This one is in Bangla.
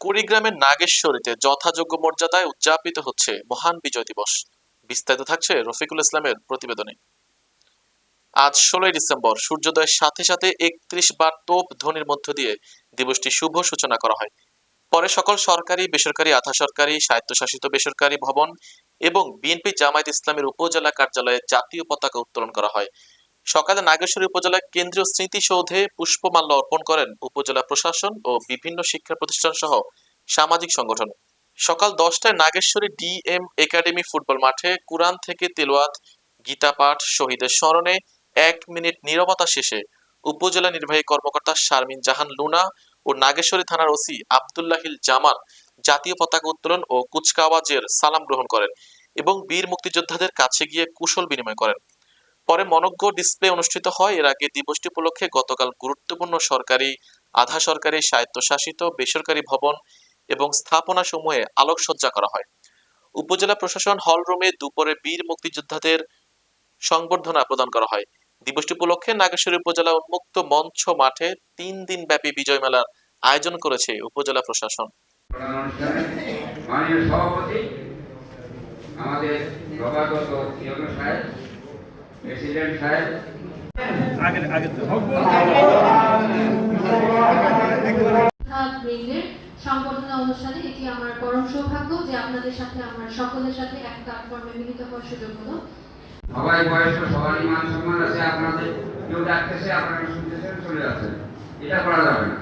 কুড়িগ্রামের নাগেশ্বরীতে যথাযোগ্য মর্যাদায় উদযাপিত হচ্ছে মহান বিজয় দিবস। বিস্তারিত থাকছে রফিকুল ইসলামের প্রতিবেদনে। আজ ষোলোই ডিসেম্বর, সূর্যোদয়ের সাথে সাথে একত্রিশ বার তোপ ধ্বনির মধ্য দিয়ে দিবসটি শুভ সূচনা করা হয়। পরে সকল সরকারি, বেসরকারি আধা সরকারি স্বায়ত্তশাসিত বেসরকারি ভবন এবং বিএনপি জামায়াত ইসলামের উপজেলা কার্যালয়ে জাতীয় পতাকা উত্তোলন করা হয়। সকালে নাগেশ্বরী উপজেলা কেন্দ্রীয় স্মৃতিসৌধে পুষ্পমাল্য অর্পণ করেন উপজেলা প্রশাসন ও বিভিন্ন শিক্ষা প্রতিষ্ঠান সহ সামাজিক সংগঠন। সকাল দশটায় নাগেশ্বরী ডিএম একাডেমি ফুটবল মাঠে কুরআন থেকে তেলোয়াত গীতা পাঠ, শহীদের স্মরণে এক মিনিট নিরবতা শেষে উপজেলা নির্বাহী কর্মকর্তা শারমিন জাহান লুনা ও নাগেশ্বরী থানার ওসি আবদুল্লাহিল জামাল জাতীয় পতাকা উত্তোলন ও কুচকাওয়াজের সালাম গ্রহণ করেন এবং বীর মুক্তিযোদ্ধাদের কাছে গিয়ে কুশল বিনিময় করেন। পরে মনজ্ঞ ডিসপ্লে অনুষ্ঠিত হয়। এর আগে দিবসটি উপলক্ষে গতকাল গুরুত্বপূর্ণ সরকারি, আধা সরকারি, স্বায়ত্তশাসিত, বেসরকারি ভবন এবং স্থাপনা সমূহে আলোকসজ্জা করা হয়। উপজেলা প্রশাসন হল রুমে দুপুরে বীর মুক্তিযোদ্ধাদের সংবর্ধনা প্রদান করা হয়। দিবসটি উপলক্ষে নাগেশ্বরী উপজেলা উন্মুক্ত মঞ্চ মাঠে তিন দিন ব্যাপী বিজয় মেলার আয়োজন করেছে উপজেলা প্রশাসন। আমাদের সাহেব প্রেসিডেন্ট সাহেব অনুষ্ঠানে এটি আমার পরম সৌভাগ্য যে আপনাদের সাথে আমার সকলের সাথে এক প্ল্যাটফর্মে মিলিত হওয়ার সুযোগ হলো। সবাই বয়স্ক সবারই মান সম্মান আছে আপনাদের কেউ ডাকতেছে আপনারা শুনতেছেন চলে যাচ্ছেন। এটা করা যাবে না।